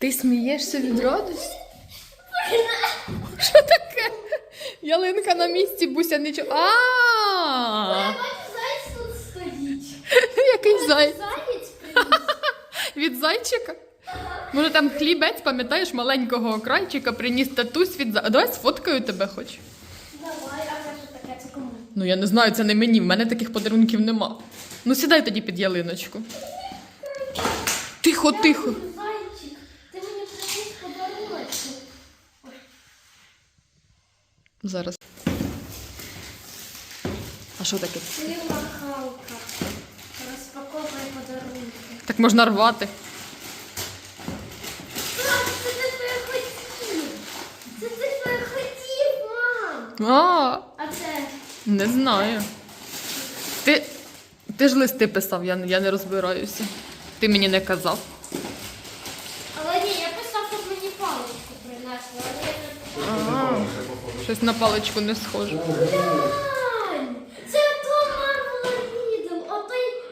Ти смієшся від радості? Що таке? Ялинка на місці, буся нічого. А! Зайць тут стоїть. Який зай? Заєць приніс. Від зайчика? Може там хлібець, пам'ятаєш, маленького крайчика приніс татусь від зайчика. Давай сфоткаю тебе хоч. Давай, а це що таке? Це кому? Ну я не знаю, це не мені, в мене таких подарунків нема. Ну сідай тоді під ялиночку. Тихо, тихо. Дякую, Зайчик, ти мені приніс подаруночок. Зараз. А що таке? Ти махалка. Розпаковуй подарунки. Так можна рвати. Мам, це ти твоє хотів. Це ти твоє хотів, мам. А, А це? не знаю. Ти, ти ж листи писав, я, я не розбираюся. Ти мені не казав. Але ні, я писав, щоб мені паличку принесли, щось на паличку не схоже. Глянь! Це то Марвел Рідл, отой,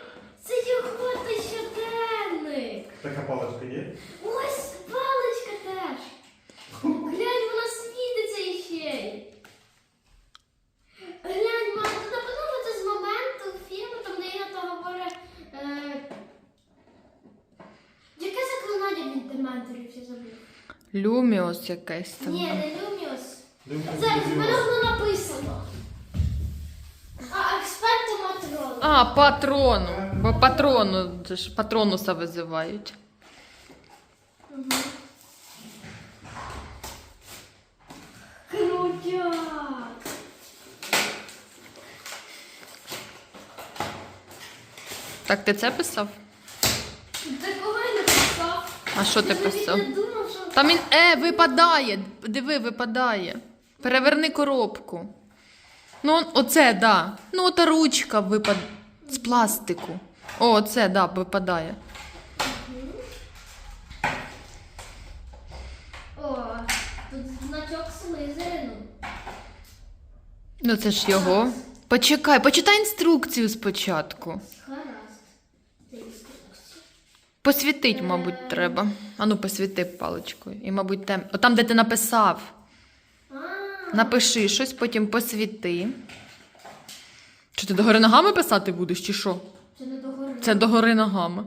це його той щоденник. Така паличка є? Ось паличка теж. Глянь, вона світиться іще. Глянь, мам, ти напевно це з моменту фільму, там де Ігата говорить. Е... Яке заклинання від дементорів я забув? Люміос якесь там. Ні, не Люміус. Зараз воно написано. А, експерти матрон. А, патрону. Бо патрону, це ж патронуса визивають. Крутяк. Так, ти це писав? Такого я не писав. А що ти Я навіть писав? не думав, що... Там він. Е, випадає. Диви, випадає. Переверни коробку. Ну, оце, да. Ну, ота ручка випад... з пластику. О, оце, да, випадає. О, тут значок Слизерину. Ну, це ж його. Почекай, почитай інструкцію спочатку. Гаразд. Це інструкція. Посвітить, мабуть, треба. Ану, посвіти паличкою. І, мабуть, тем... О, там, де ти написав. Напиши щось, потім посвіти. Чи ти догори ногами писати будеш, чи що? це не догори. Це догори ногами.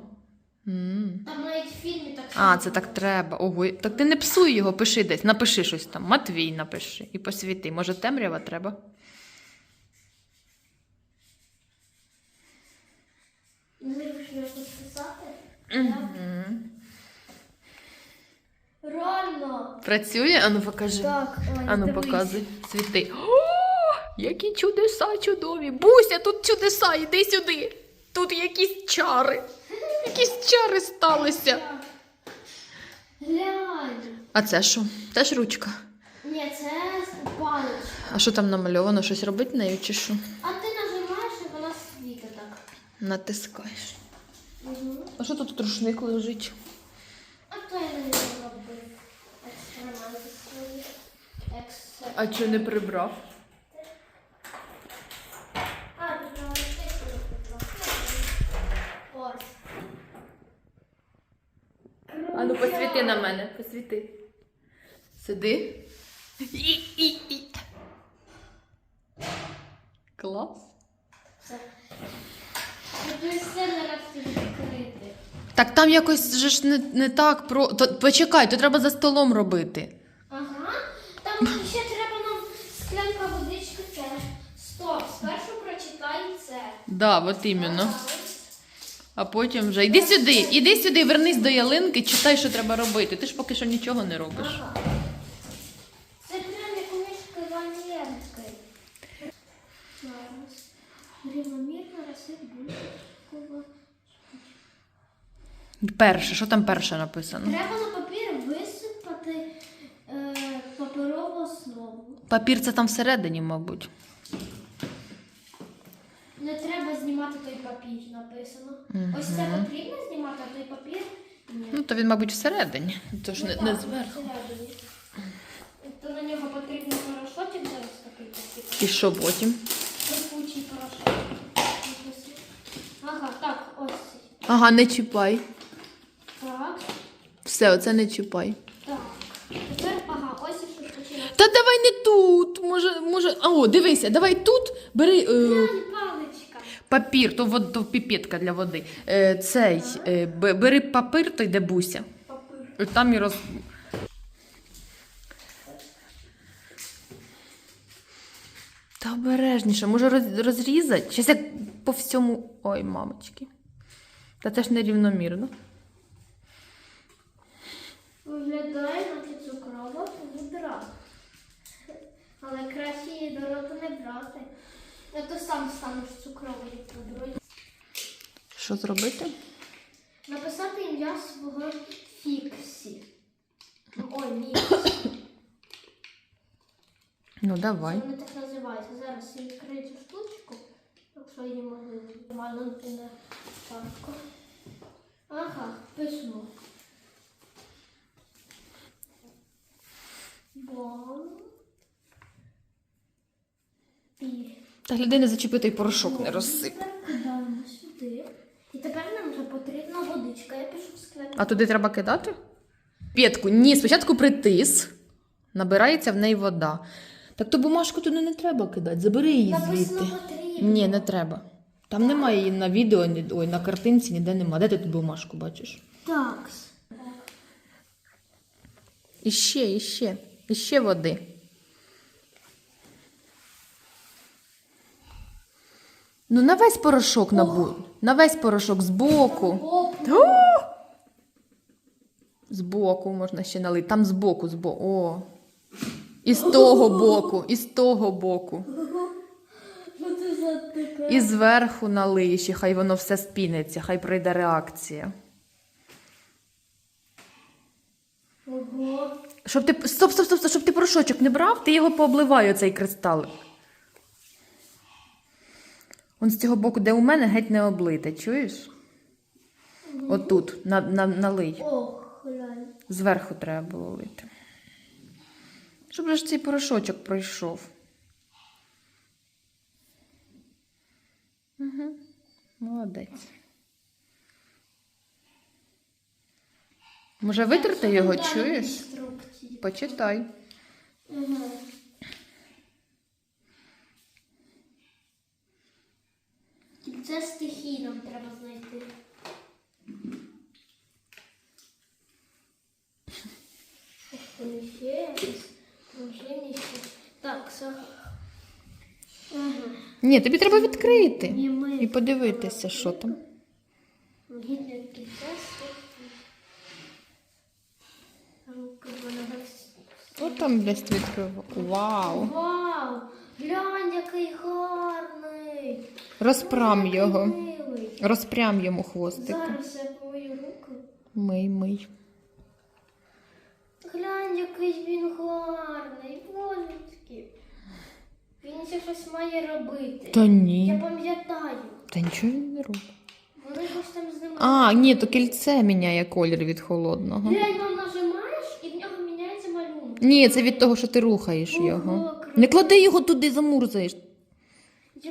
м Там навіть в фільмі так А, це так треба. Ого, так ти не псуй його, пиши десь, напиши щось там. Матвій напиши і посвіти. Може, темрява треба? Не Незручно щось писати. Угу. Реально. Працює? Ану, покажи. Так, ой, Ану, дивись. показуй. Світи. О, які чудеса чудові. Буся, тут чудеса, іди сюди. Тут якісь чари. Якісь чари сталися. Глянь. А це що? Теж ручка. Ні, це паличка. А що там намальовано? Щось робить нею чи що? А ти нажимаєш і вона світить так. Натискаєш. Угу. А що тут рушник лежить? А то я не робив А чи не прибрав? А, ну посвіти на мене, посвіти. Сиди. І, і, і. Клас. Так там якось же ж не, не так про. То, почекай, то треба за столом робити. Да, от іменно. А потім вже. Іди сюди, іди сюди, вернись до ялинки, читай, що треба робити. Ти ж поки що нічого не робиш. Ага. Це прям як у. Зараз. Рівномірно розсип будь-кого. Перше, що там перше написано? Треба на папір висипати е, паперову основу. Папір це там всередині, мабуть. Не треба знімати той папір, написано. Ось це потрібно знімати, а той папір ні. Ну, то він, мабуть, всередині. То ж не, Ну, не зверху. всередині. То на нього потрібен порошочок зараз такий такий. І що потім? Трипучий порошок. Ага, так, ось цей. Ага, не чіпай. Так. Все, оце не чіпай. Так. Тепер ага, ось що починати. Та давай не тут. Може, може. А, о, дивися, давай тут бери е. Папір, то, вод, то піпетка для води. Е, цей, е, б- бери папір, той йде буся. Папир. Там і роз. Та обережніше, може роз, розрізати? Щось як по всьому. Ой, мамочки. Та це ж нерівномірно. А то сам станеш цукровою пудрою. Що зробити? Написати ім'я свого фіксі. Ой, мікс. Ну, давай. Вони так називаються. Зараз я відкрию цю штучку, якщо її можливо. Малюнки на парку. Ага, письмо. Та гляди, не зачепи той порошок, не розсип. Сюди. І тепер нам вже потрібна водичка. Я пишу в склянку. А туди треба кидати? П'ятку, ні, спочатку притис, набирається в неї вода. Так то бумажку туди не треба кидати, забери її звідти. Написано потрібно. Ні, не треба. Там немає її на відео, ні, ой, на картинці ніде нема. Де ти тут бумажку бачиш? Так. Іще, іще, іще води. Ну, на весь порошок набуй. На весь порошок збоку. Збоку можна ще налити. Там збоку, збоку. О. І з того боку, і з того боку. І зверху налий ще, хай воно все спіниться, хай прийде реакція. Щоб ти. Стоп, стоп, стоп, стоп, щоб ти порошочок не брав, ти його пообливай, оцей кристалик. Он з цього боку, де у мене, геть не облите, чуєш? Отут, на, на, налий. Ох. Зверху треба було лити. Щоб ж цей порошочок пройшов. Угу. Молодець. Може витерти його, чуєш? Почитай. Ага. Це стихій нам треба знайти. Так, все. Ні, тобі треба відкрити І подивитися, що там. Десь. Що там десь відкрив? Вау! Вау! Глянь, який гарний! Розпрам його. Розпрям йому хвостик. Зараз я помию руки. Мий, мий. Глянь, який він гарний, божечки. Він ще щось має робити. Та ні. Я пам'ятаю. Та нічого він не робить. Вони щось там з ним. А, ні, то кільце міняє колір від холодного. Глянь, вам нажимаєш і в нього міняється малюнок. Ні, це від того, що ти рухаєш Ого, його. круто. Не клади його туди, замурзаєш.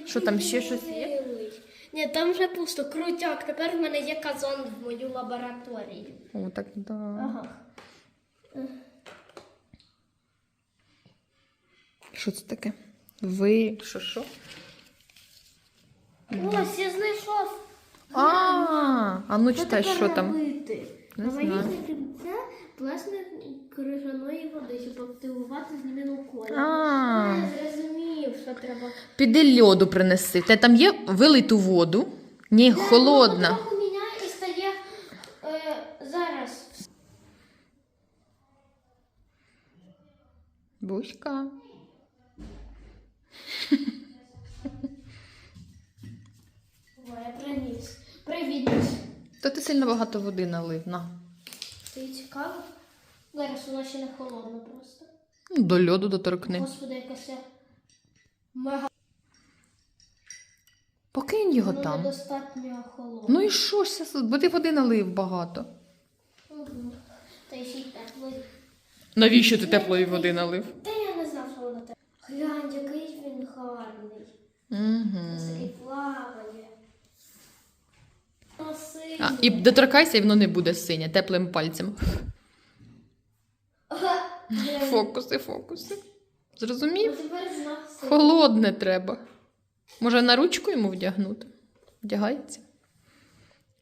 Що там, ще щось є? Ні, там вже пусто. Крутяк. Тепер в мене є казан в мою лабораторію. О, так да. Ага. Що це таке? Ви. Що, що? Ось, я знайшов. А, а ну читай, що там. робити? Не Плесне крижаної води, щоб активувати зміну кольору. А. Я зрозумів, що треба. Піди льоду принеси. Те там є вилиту воду. Ні, холодна. Воно міняє і стає е, зараз. Буська. Ой, я приніс. Привіт. То ти сильно багато води налив. На. Тобі цікаво? Зараз воно ще не холодно просто. Ну, До льоду доторкни. Господи, якась мега Покинь його воно там. недостатньо холодно. Ну і що ж, це? бо ти води налив багато. Угу. Та ще й теплий. Навіщо ти теплої води налив? Та я не знав, що воно тепле. Глянь, який він гарний. Угу. Ось такий плаває. І доторкайся, і воно не буде синє, теплим пальцем. фокуси, фокуси. Зрозумів? Холодне треба. Може, на ручку йому вдягнути? Вдягається.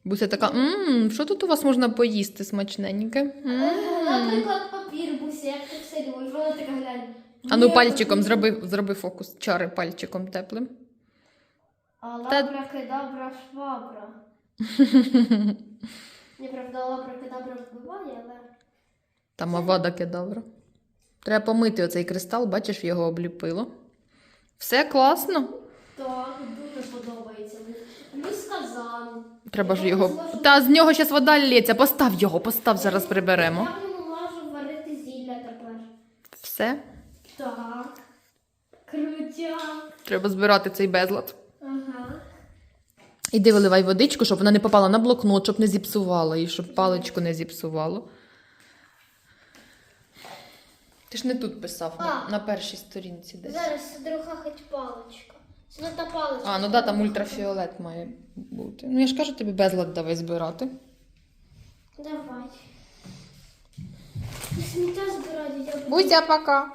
Буся така, мм, що тут у вас можна поїсти смачненьке? М. Наприклад, папір буся, як ти все любиш. Вона така глянь. А ну пальчиком зроби, зроби фокус, чари пальчиком теплим. Алабракадабра швабра. Неправда, алабракадабра вбиває, але. Там авада кедавра. Треба помити оцей кристал, бачиш, його обліпило. Все класно. Так, дуже подобається. Плюс казан. Треба ж його. Та з нього зараз вода лється. Постав його, постав, зараз приберемо. Я в ньому можу варити зілля тепер. Все. Так. Крутяк. Треба збирати цей безлад. Ага. Іди виливай водичку, щоб вона не попала на блокнот, щоб не зіпсувала і щоб паличку не зіпсувало. Ти ж не тут писав, на, А. на першій сторінці десь. Зараз друга хоч паличка. Це не та паличка. А, ну да, там ультрафіолет має бути. Ну я ж кажу тобі безлад давай збирати. Давай. Сміття збирати, я буду. Буся, пока.